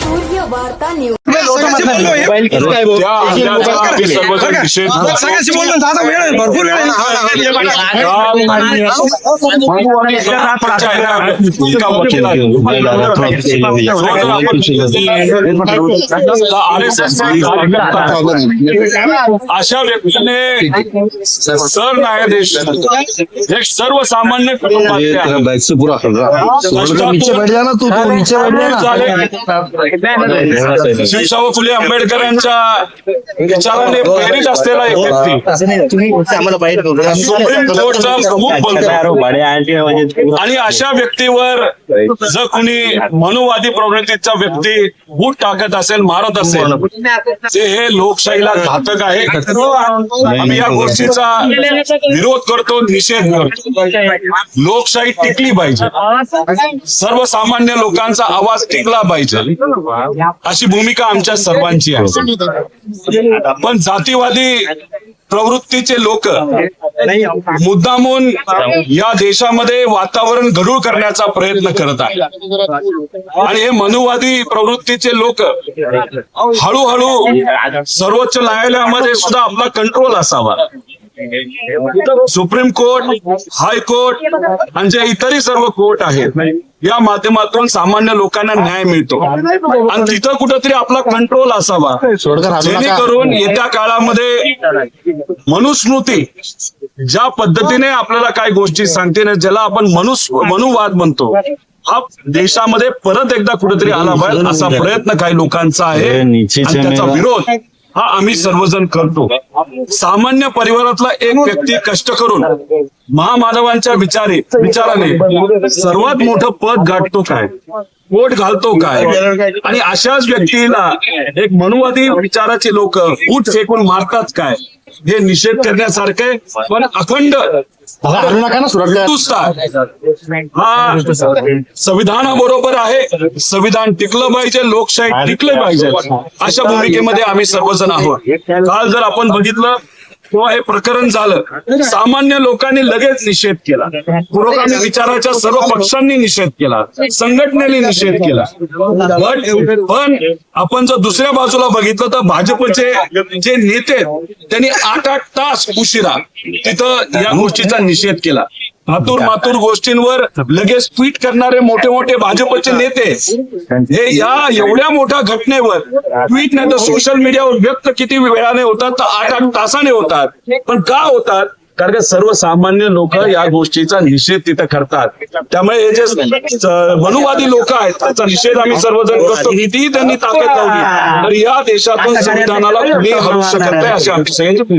सूर्य वार्ता न्यूज सगळ्याशी बोललो दादा वेळ आहे, भरपूर वेळ. अशा व्यक्तीने सरन्यायाधीश एक सर्वसामान्य कुटुंबातले शिवशाहू फुले आंबेडकरांच्या विचाराने प्रेरित असलेला एक व्यक्ती. सुप्रीम कोर्टचा प्रमुख बोलतो आणि अशा व्यक्तीवर जर कुणी मनुवादी प्रवृत्तीचा व्यक्ती बूट टाकत असेल मारत असेल ते हे लोकशाहीला घातक आहे आम्ही या गोष्टीचा विरोध करतो निषेध करतो. लोकशाही टिकली पाहिजे. सर्वसामान्य लोकांचा आवाज टिकला पाहिजे. अशी भूमिका आमच्या सर्वांची आहे. पण जातीवादी प्रवृत्तीचे लोक मुद्दामून या देशामध्ये वातावरण घडूळ करण्याचा प्रयत्न करत आहे आणि हे मनुवादी प्रवृत्तीचे लोक हळूहळू सर्वोच्च न्यायालयामध्ये सुद्धा आपला कंट्रोल असावा. सुप्रीम कोर्ट हायकोर्ट आणि जे इतरही सर्व कोर्ट आहेत. या माध्यमातून सामान्य लोकांना न्याय मिळतो. आणि तिथं कुठंतरी आपला कंट्रोल असावा. जेणेकरून येत्या काळामध्ये मनुस्मृती ज्या पद्धतीने आपल्याला काही गोष्टी सांगते ना ज्याला आपण मनुस मनुवाद म्हणतो हा देशामध्ये परत एकदा कुठेतरी आला पाहिजे असा प्रयत्न काही लोकांचा आहे. त्याचा विरोध हा आम्ही सर्वजण करतो. सामान्य परिवारातला एक व्यक्ती कष्ट करून महामानवांच्या विचारे विचाराने सर्वात मोठं पद गाठतो काय? पोट घालतो काय? आणि अशाच व्यक्तीला एक मनुवादी विचाराचे लोक उठ फेकून मारतात काय? हे निषेध करण्यासारखे पण अखंड हा संविधानाबरोबर आहे. संविधान टिकलं पाहिजे लोकशाही टिकले पाहिजे. अशा भूमिकेमध्ये आम्ही सर्वजण आहोत. काल जर आपण बघितलं किंवा हे प्रकरण झालं सामान्य लोकांनी लगेच निषेध केला. पुरोगामी विचाराच्या सर्व पक्षांनी निषेध केला संघटनेने निषेध केला. पण पण आपण जर दुसऱ्या बाजूला बघितलं तर भाजपचे जे नेते त्यांनी आठ आठ तास उशिरा तिथं या गोष्टीचा निषेध केला. मातूर मातूर गोष्टींवर लगेच ट्विट करणारे मोठे मोठे भाजपचे नेते हे या एवढ्या मोठ्या घटनेवर ट्विट नाही तर सोशल मीडियावर व्यक्त किती वेळाने होतात तर आठ आठ तासाने होतात. पण का होतात? कारण का सर्वसामान्य लोक या गोष्टीचा निषेध तिथं करतात. त्यामुळे हे जे मनुवादी लोक आहेत त्याचा निषेध आम्ही सर्वजण करतो. कितीही त्यांनी ताकद लावली तर या देशातून संविधानाला कुणी हरवू शकत नाही अशी आमची सगळ्यांची.